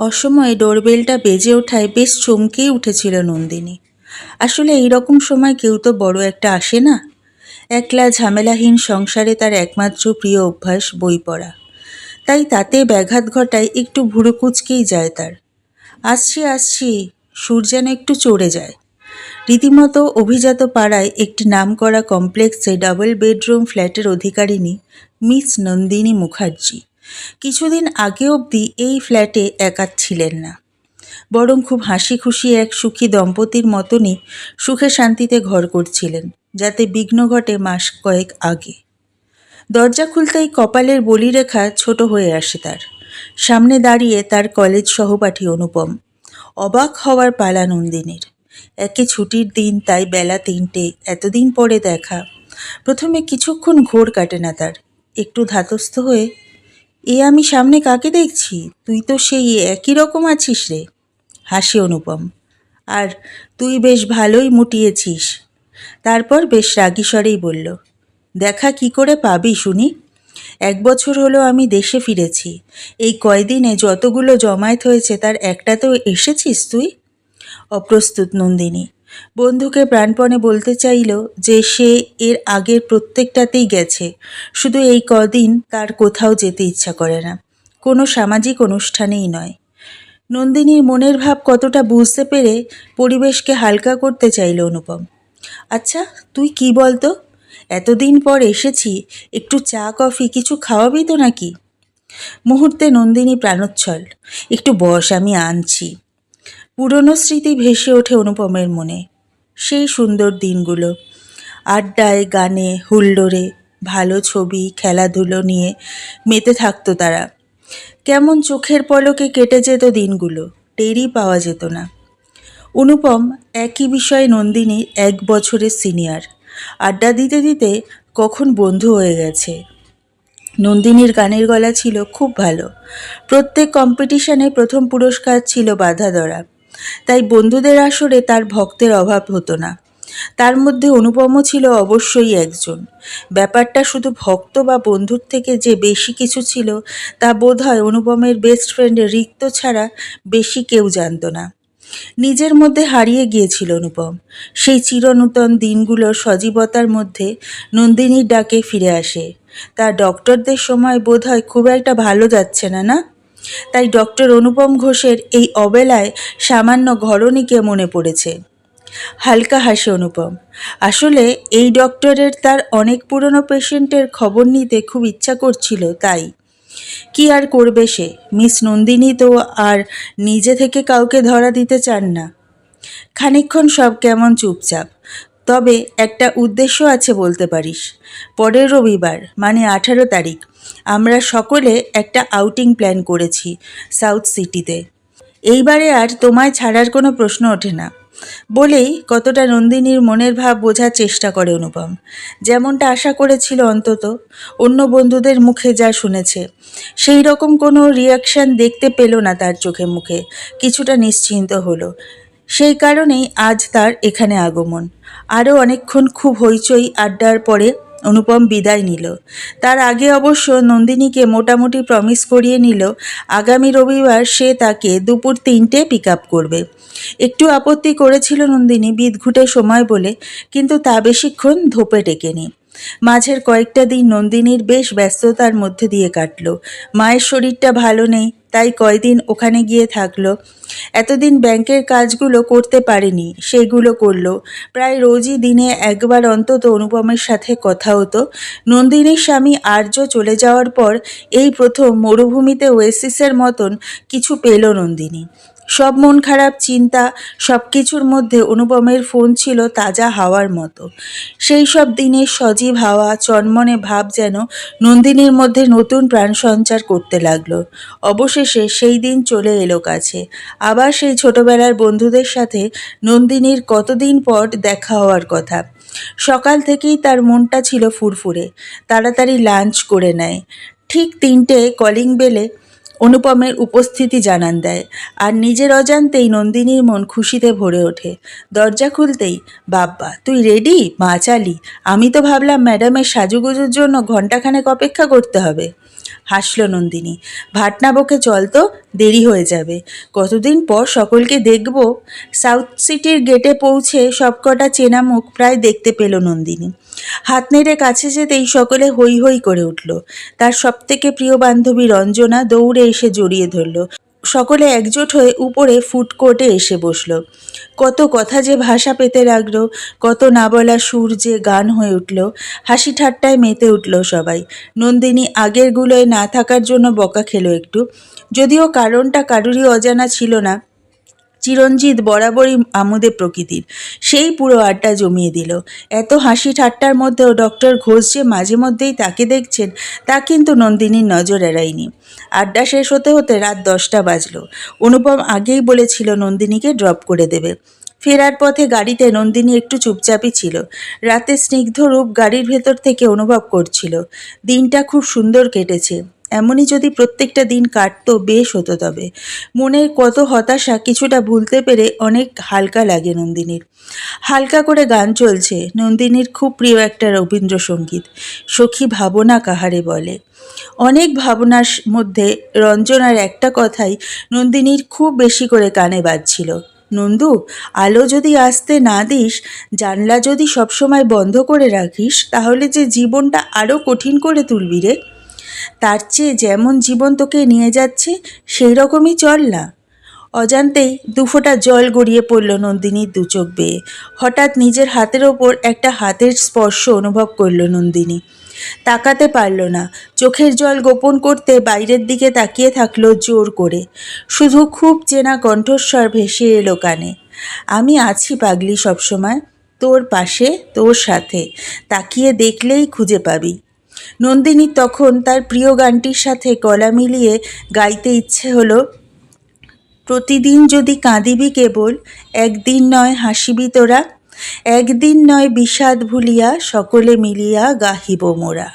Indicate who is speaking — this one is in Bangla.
Speaker 1: অসময়ে ডোরবেলটা বেজে ওঠায় বেশ চমকেই উঠেছিল নন্দিনী। আসলে এই রকম সময় কেউ তো বড় একটা আসে না। একলা ঝামেলাহীন সংসারে তার একমাত্র প্রিয় অভ্যাস বই পড়া। তাই তাতে ব্যাঘাত ঘটায় একটু ভুরু কুচকেই যায় তার। আসছি আসছি, সুর যেন একটু চড়ে যায়। রীতিমতো অভিজাত পাড়ায় একটি নামকরা কমপ্লেক্সে ডাবল বেডরুম ফ্ল্যাটের অধিকারিণী মিস নন্দিনী মুখার্জি। কিছুদিন আগে অবধি এই ফ্ল্যাটে একা ছিলেন না। বরং খুব হাসি খুশি এক সুখী দম্পতির মতনই সুখে শান্তিতে ঘর করছিলেন, যাতে বিঘ্ন ঘটে মাস কয়েক আগে। দরজা খুলতেই কপালের বলিরেখা ছোট হয়ে আসে তার। সামনে দাঁড়িয়ে তার কলেজ সহপাঠী অনুপম, অবাক হওয়ার পালা নন্দিনীর। একে ছুটির দিন, তাই বেলা তিনটে, এতদিন পরে দেখা। প্রথমে কিছুক্ষণ ঘোর কাটে না তার। একটু ধাতস্থ হয়ে এ আমি সামনে কাকে দেখছি? তুই তো সেই একই রকম আছিস রে। হাসি অনুপম। আর তুই বেশ ভালোই মুটিয়েছিস। তারপর বেশ রাগী স্বরেই বলল, দেখা কি করে পাবি শুনি? এক বছর হলো আমি দেশে ফিরেছি। এই কয়দিনে যতগুলো জমায়েত হয়েছে তার একটাতেও এসেছিস তুই? অপ্রস্তুত নন্দিনী বন্ধুকে প্রাণপণে বলতে চাইল যে সে এর আগের প্রত্যেকটাতেই গেছে। শুধু এই কদিন তার কোথাও যেতে ইচ্ছা করে না। কোনো সামাজিক অনুষ্ঠানেই নয়। নন্দিনীর মনের ভাব কতটা বুঝতে পেরে পরিবেশকে হালকা করতে চাইল অনুপম। আচ্ছা তুই কি বলতো? এতদিন পর এসেছি, একটু চা, কফি, কিছু খাওয়াবি তো নাকি? মুহূর্তে নন্দিনী প্রাণোচ্ছল। একটু বস, আমি আনছি। পুরনো স্মৃতি ভেসে ওঠে অনুপমের মনে। সেই সুন্দর দিনগুলো। আড্ডায়, গানে, হুল্লোড়ে, ভালো ছবি, খেলাধুলো নিয়ে মেতে থাকতো তারা। কেমন চোখের পলকে কেটে যেত দিনগুলো, টেরই পাওয়া যেত না। অনুপম একই বিষয়ে নন্দিনী এক বছরের সিনিয়র। আড্ডা দিতে দিতে কখন বন্ধু হয়ে গেছে। নন্দিনীর গানের গলা ছিল খুব ভালো। প্রত্যেক কম্পিটিশনে প্রথম পুরস্কার ছিল বাধা ধরা। তাই বন্ধুদের আসরে তার ভক্তের অভাব হতো না। তার মধ্যে অনুপমও ছিল অবশ্যই একজন। ব্যাপারটা শুধু ভক্ত বা বন্ধুর থেকে যে বেশি কিছু ছিল, তা বোধ হয় অনুপমের বেস্ট ফ্রেন্ডের রিক্ত ছাড়া বেশি কেউ জানতো না। নিজের মধ্যে হারিয়ে গিয়েছিল অনুপম। সেই চিরনূতন দিনগুলোর সজীবতার মধ্যে নন্দিনীর ডাকে ফিরে আসে। তা ডক্টরদের সময় বোধ হয় খুব একটা ভালো যাচ্ছে না না? তাই ডক্টর অনুপম ঘোষের এই অবেলায় সামান্য ঘরণীকে মনে পড়েছে। হালকা হাসে অনুপম। আসলে এই ডক্টরের তার অনেক পুরনো পেশেন্টের খবর নিতে খুব ইচ্ছা করছিল, তাই। কি আর করবে সে? মিস নন্দিনী তো আর নিজে থেকে কাউকে ধরা দিতে চান না। খানিক্ষণ সব কেমন চুপচাপ। তবে একটা উদ্দেশ্য আছে বলতে পারিস। পরের রবিবার মানে আঠারো তারিখ, আমরা সকলে একটা আউটিং প্ল্যান করেছি সাউথ সিটিতে এইবারে আর তোমায় ছাড়ার কোনো প্রশ্ন ওঠে না। বলেই কতটা নন্দিনীর মনের ভাব বোঝার চেষ্টা করে অনুপম। যেমনটা আশা করেছিল অন্তত, অন্য বন্ধুদের মুখে যা শুনেছে সেই রকম কোনো রিয়াকশান দেখতে পেল না তার চোখে মুখে। কিছুটা নিশ্চিন্ত হলো। সেই কারণেই আজ তার এখানে আগমন। আরও অনেকক্ষণ খুব হইচই আড্ডার পরে অনুপম বিদায় নিল। তার আগে অবশ্য নন্দিনীকে মোটামুটি প্রমিস করিয়ে নিল, আগামী রবিবার সে তাকে দুপুর তিনটে পিক আপ করবে। একটু আপত্তি করেছিল নন্দিনী বিদঘুটে সময় বলে, কিন্তু তা বেশিক্ষণ ধোপে টেকেনি। মাঝের কয়েকটা দিন নন্দিনীর বেশ ব্যস্ততার মধ্যে দিয়ে কাটল। মায়ের শরীরটা ভালো নেই তাই কয়দিন ওখানে গিয়ে থাকল। এতদিন ব্যাংকের কাজগুলো করতে পারেনি, সেগুলো করল। প্রায় রোজই দিনে একবার অন্তত অনুপমের সাথে কথা হতো। নন্দিনীর স্বামী আর্য চলে যাওয়ার পর এই প্রথম মরুভূমিতে ওয়েসিসের মতন কিছু পেল নন্দিনী। সব মন খারাপ, চিন্তা সব কিছুর মধ্যে অনুপমের ফোন ছিল তাজা হাওয়ার মতো। সেই সব দিনের সজীব হাওয়া, চনমনে ভাব যেন নন্দিনীর মধ্যে নতুন প্রাণ সঞ্চার করতে লাগল। অবশেষে সেই দিন চলে এলো কাছে। আবার সেই ছোটবেলার বন্ধুদের সাথে নন্দিনীর কতদিন পর দেখা হওয়ার কথা। সকাল থেকেই তার মনটা ছিল ফুরফুরে, তাড়াতাড়ি লাঞ্চ করে নেয়। ঠিক তিনটে কলিং বেলে অনুপমের উপস্থিতি জানান দেয়। আর নিজের অজান্তেই নন্দিনীর মন খুশিতে ভরে ওঠে। দরজা খুলতেই, বাব্বা, তুই রেডি মা চালি। আমি তো ভাবলাম ম্যাডামের সাজুগুজুর জন্য ঘণ্টাখানেক অপেক্ষা করতে হবে। হাসল নন্দিনী। ভাটনাবকে চল তো, দেরি হয়ে যাবে। কতদিন পর সকলকে দেখব, সাউথ সিটির গেটে পৌঁছে সবকটা চেনা মুখ প্রায় দেখতে পেল নন্দিনী। হাত নেড়ে কাছে যেতেই সকলে হই হই করে উঠল। তার সবথেকে প্রিয় বান্ধবী রঞ্জনা দৌড়ে এসে জড়িয়ে ধরল। সকলে একজোট হয়ে উপরে ফুডকোর্টে এসে বসল। কত কথা যে ভাষা পেতে লাগল, কত না বলা সুর যে গান হয়ে উঠল, হাসি ঠাট্টায় মেতে উঠল সবাই। নন্দিনী আগের গুলোয় না থাকার জন্য বকা খেলো একটু। যদিও কারণটা কারুরই অজানা ছিল না চিরঞ্জিত বরাবরই আমোদে প্রকৃতির। সেই পুরো আড্ডা জমিয়ে দিল। এত হাসি ঠাট্টার মধ্যেও ডক্টর ঘোষ যে মাঝে মধ্যেই তাকে দেখছেন, তা কিন্তু নন্দিনীর নজর এড়ায়নি। আড্ডা শেষ হতে হতে রাত দশটা বাজলো। অনুপম আগেই বলেছিল নন্দিনীকে ড্রপ করে দেবে। ফেরার পথে গাড়িতে নন্দিনী একটু চুপচাপই ছিল। রাতে স্নিগ্ধ রূপ গাড়ির ভেতর থেকে অনুভব করছিল। দিনটা খুব সুন্দর কেটেছে। এমনই যদি প্রত্যেকটা দিন কাটতো, বেশ হতো তবে। মনের কত হতাশা কিছুটা ভুলতে পেরে অনেক হালকা লাগে নন্দিনীর। হালকা করে গান চলছে, নন্দিনীর খুব প্রিয় একটা রবীন্দ্রসঙ্গীত। সখী ভাবনা কাহারে বলে। অনেক ভাবনার মধ্যে রঞ্জনার একটা কথাই নন্দিনীর খুব বেশি করে কানে বাজছিল। নন্দু, আলো যদি আসতে না দিস, জানলা যদি সবসময় বন্ধ করে রাখিস, তাহলে যে জীবনটা আরও কঠিন করে তুলবি রে। তার চেয়ে যেমন জীবন তোকে নিয়ে যাচ্ছে সেই রকমই চল না। অজান্তেই দুফোঁটা জল গড়িয়ে পড়ল নন্দিনীর দু চোখ বেয়ে। হঠাৎ নিজের হাতের ওপর একটা হাতের স্পর্শ অনুভব করল নন্দিনী। তাকাতে পারল না। চোখের জল গোপন করতে বাইরের দিকে তাকিয়ে থাকল জোর করে। শুধু খুব চেনা কণ্ঠস্বর ভেসে এলো কানে। আমি আছি পাগলি সবসময়। তোর পাশে, তোর সাথে। তাকিয়ে দেখলেই খুঁজে পাবি। নন্দিনী তখন তার প্রিয় গানটির সাথে গলা মিলিয়ে গাইতে ইচ্ছে হলো, প্রতিদিন যদি কাঁদিবি কেবল, একদিন নয় হাসিবি তোরা, একদিন নয় বিষাদ ভুলিয়া সকলে মিলিয়া গাহিব মোরা।